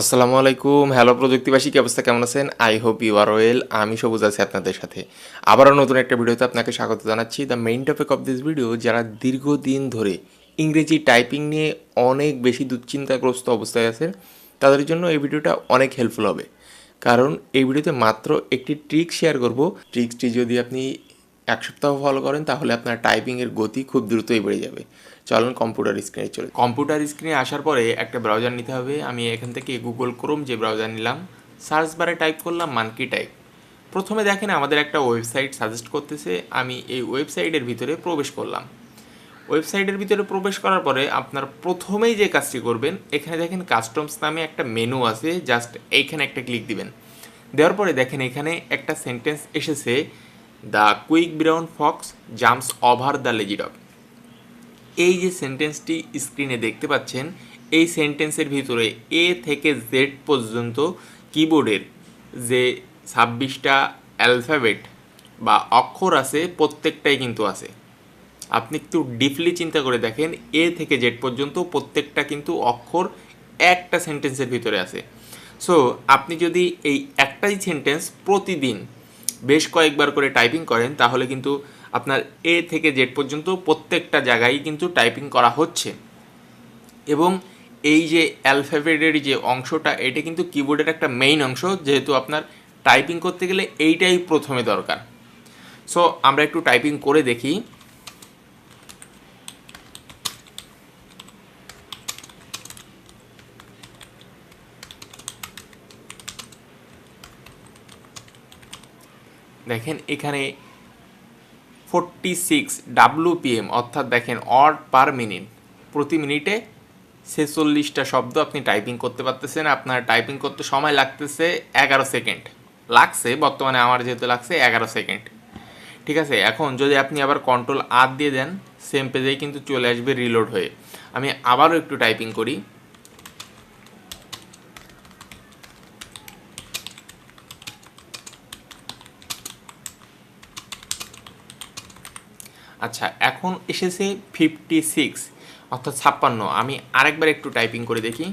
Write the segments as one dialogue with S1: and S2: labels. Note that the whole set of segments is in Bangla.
S1: আসসালামু আলাইকুম। হ্যালো প্রযুক্তিবাসী, কি অবস্থা? কেমন আছেন? I hope you are well আমি সবুজ আছি আপনাদের সাথে। আবারও নতুন একটা ভিডিওতে আপনাকে স্বাগত জানাচ্ছি। The main topic of this video যারা দীর্ঘদিন ধরে ইংরেজি টাইপিং নিয়ে অনেক বেশি দুশ্চিন্তাগ্রস্ত অবস্থায় আছেন, তাদের জন্য এই ভিডিওটা অনেক হেল্পফুল হবে। কারণ এই ভিডিওতে মাত্র একটি ট্রিক শেয়ার করব। ট্রিক্সটি যদি আপনি এক সপ্তাহ ফলো করেন, তাহলে আপনার টাইপিংয়ের গতি খুব দ্রুতই বেড়ে যাবে। চলুন কম্পিউটার স্ক্রিনে চলে। কম্পিউটার স্ক্রিনে আসার পরে একটা ব্রাউজার নিতে হবে। আমি এখান থেকে গুগল ক্রোম যে ব্রাউজার নিলাম সার্চ বারে টাইপ করলাম মানকি টাইপ প্রথমে দেখেন আমাদের একটা ওয়েবসাইট সাজেস্ট করতেছে, আমি এই ওয়েবসাইটের ভিতরে প্রবেশ করলাম। ওয়েবসাইটের ভিতরে প্রবেশ করার পরে আপনার প্রথমেই যে কাজটি করবেন, এখানে দেখেন কাস্টমস নামে একটা মেনু আছে জাস্ট এইখানে একটা ক্লিক দিবেন। দেওয়ার পরে দেখেন এখানে একটা সেন্টেন্স এসেছে the quick brown fox jumps over the lazy dog এই যে সেন্টেন্সটি স্ক্রিনে দেখতে পাচ্ছেন, এই সেন্টেন্সের ভিতরে এ থেকে জেড পর্যন্ত কিবোর্ডের যে ছাব্বিশটা অ্যালফাবেট বা অক্ষর আছে, প্রত্যেকটাই কিন্তু আছে। আপনি একটু ডিপলি চিন্তা করে দেখেন এ থেকে জেড পর্যন্ত প্রত্যেকটা কিন্তু অক্ষর একটা সেন্টেন্সের ভিতরে আছে। সো আপনি যদি এই একটাই সেন্টেন্স প্রতিদিন বেশ কয়েকবার করে টাইপিং করেন, তাহলে কিন্তু আপনার এ থেকে জেড পর্যন্ত প্রত্যেকটা জায়গায় কিন্তু টাইপিং করা হচ্ছে। এবং এই যে অ্যালফাবেটের যে অংশটা, এটা কিন্তু কিবোর্ডের একটা মেইন অংশ, যেহেতু আপনার টাইপিং করতে গেলে এইটাই প্রথমে দরকার। সো আমরা একটু টাইপিং করে দেখি। দেখেন এখানে ফোরটি সিক্স ডাব্লুপিএম অর্থাৎ দেখেন অড পার মিনিট প্রতি মিনিটে ছেচল্লিশটা শব্দ আপনি টাইপিং করতে পারতেছেন। আপনার টাইপিং করতে সময় লাগতেছে এগারো সেকেন্ড লাগছে, বর্তমানে আমার যেহেতু লাগছে এগারো সেকেন্ড ঠিক আছে, এখন যদি আপনি আবার কন্ট্রোল আর দিয়ে দেন সেম পেজেই কিন্তু চলে আসবে রিলোড হয়ে। আমি আবারও একটু টাইপিং করি। আচ্ছা এখন এসেছে ফিফটি সিক্স অর্থাৎ ছাপ্পান্ন। আমি আরেকবার একটু টাইপিং করে দেখি।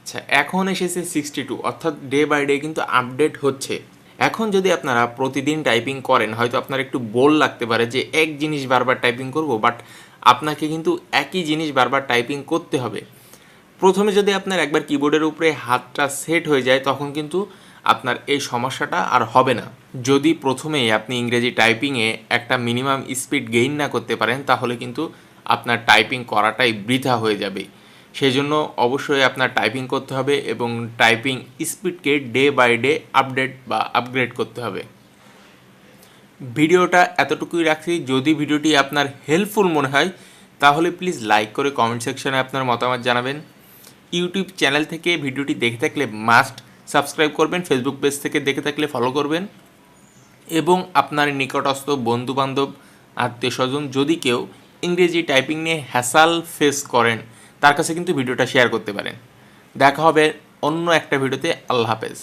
S1: আচ্ছা এখন এসেছে সিক্সটি টু অর্থাৎ ডে বাই ডে কিন্তু আপডেট হচ্ছে। এখন যদি আপনারা প্রতিদিন টাইপিং করেন, হয়তো আপনার একটু বোল লাগতে পারে যে এক জিনিস বারবার টাইপিং করব বাট আপনাকে কিন্তু একই জিনিস বারবার টাইপিং করতে হবে। প্রথমে যদি আপনার একবার কিবোর্ডের উপরে হাতটা সেট হয়ে যায়, তখন কিন্তু আপনার এই সমস্যাটা আর হবে না। যদি প্রথমেই আপনি ইংরেজি টাইপিংয়ে একটা মিনিমাম স্পিড গেইন না করতে পারেন, তাহলে কিন্তু আপনার টাইপিং করাটাই বৃথা হয়ে যাবে। সেই জন্য অবশ্যই আপনার টাইপিং করতে হবে এবং টাইপিং স্পিডকে ডে বাই ডে আপডেট বা আপগ্রেড করতে হবে। ভিডিওটা এতটুকুই রাখছি। যদি ভিডিওটি আপনার হেল্পফুল মনে হয়, তাহলে প্লিজ লাইক করে কমেন্ট সেকশনে আপনার মতামত জানাবেন। ইউটিউব চ্যানেল থেকে ভিডিওটি দেখে থাকলে মাস্ট সাবস্ক্রাইব করবেন ফেসবুক পেজ থেকে দেখে থাকলে ফলো করবেন। এবং আপনার নিকটস্থ বন্ধুবান্ধব, আত্মীয় স্বজন যদি কেউ ইংরেজি টাইপিং নিয়ে হ্যাসাল ফেস করেন, তার কাছে কিন্তু ভিডিওটা শেয়ার করতে পারেন। দেখা হবে অন্য একটা ভিডিওতে, আল্লাহ হাফেজ।